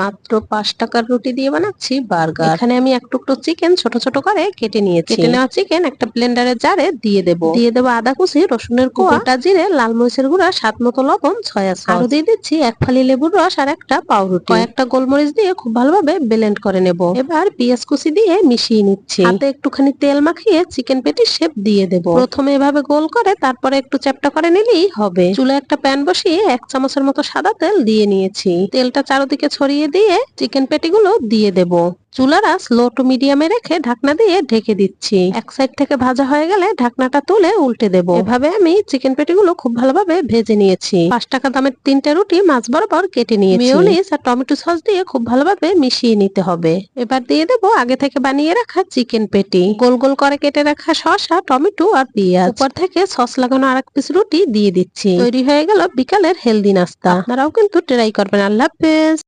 মাত্র পাঁচ টাকার রুটি দিয়ে বানাচ্ছি বার্গার। এখানে আমি এক টুকরো চিকেন ছোট ছোট করে কেটে নিয়েছি। কেটে নেওয়া চিকেন একটা ব্লেন্ডারের জারে দিয়ে দেবো। দিয়ে দেবো আদা কুচি রসুনের কোয়া গোটা জিরে লাল মরিচের গুঁড়া স্বাদ মতো লবণ ছয়া সস। আরও দিয়ে দিচ্ছি এক ফালি লেবুর রস আর একটা পাউরুটি। কয়েকটা গোলমরিচ দিয়ে খুব ভালোভাবে ব্লেন্ড করে নেব। এবার পেঁয়াজ কুচি দিয়ে মিশিয়ে নিচ্ছি। হাতে একটুখানি তেল মাখিয়ে চিকেন পেটি শেপ দিয়ে দেব। প্রথমে এভাবে গোল করে তারপরে একটু চ্যাপটা করে নিলেই হবে। চুলে একটা প্যান বসিয়ে এক চামচের মতো সাদা তেল দিয়ে নিয়েছি। তেলটা চারদিকে ছড়িয়ে দিয়ে চিকেন পেটিগুলো দিয়ে দেব। চুলারা স্লো টু মিডিয়ামে রেখে ঢাকনা দিয়ে ঢেকে দিচ্ছি। এক সাইড থেকে ভাজা হয়ে গেলে ঢাকনাটা তুলে উল্টে দেব। এভাবে আমি চিকেন পেটিগুলো খুব ভালোভাবে ভেজে নিয়েছি। পাঁচ টাকা দামের তিনটা রুটি মাছ বরাবর কেটে নিয়েছি। মেয়োনিজ আর টমেটো সস দিয়ে খুব ভালোভাবে মিশিয়ে নিতে হবে। এবার দিয়ে দেব আগে থেকে বানিয়ে রাখা চিকেন পেটি। গোল গোল করে কেটে রাখা শসা, টমেটো আর পেঁয়াজ। উপর থেকে সস লাগানো আর এক পিস রুটি দিয়ে দিচ্ছি। তৈরি হয়ে গেল বিকালের হেলদি নাস্তা। আপনারাও কিন্তু ট্রাই করবেন। আল্লাহ হাফেজ।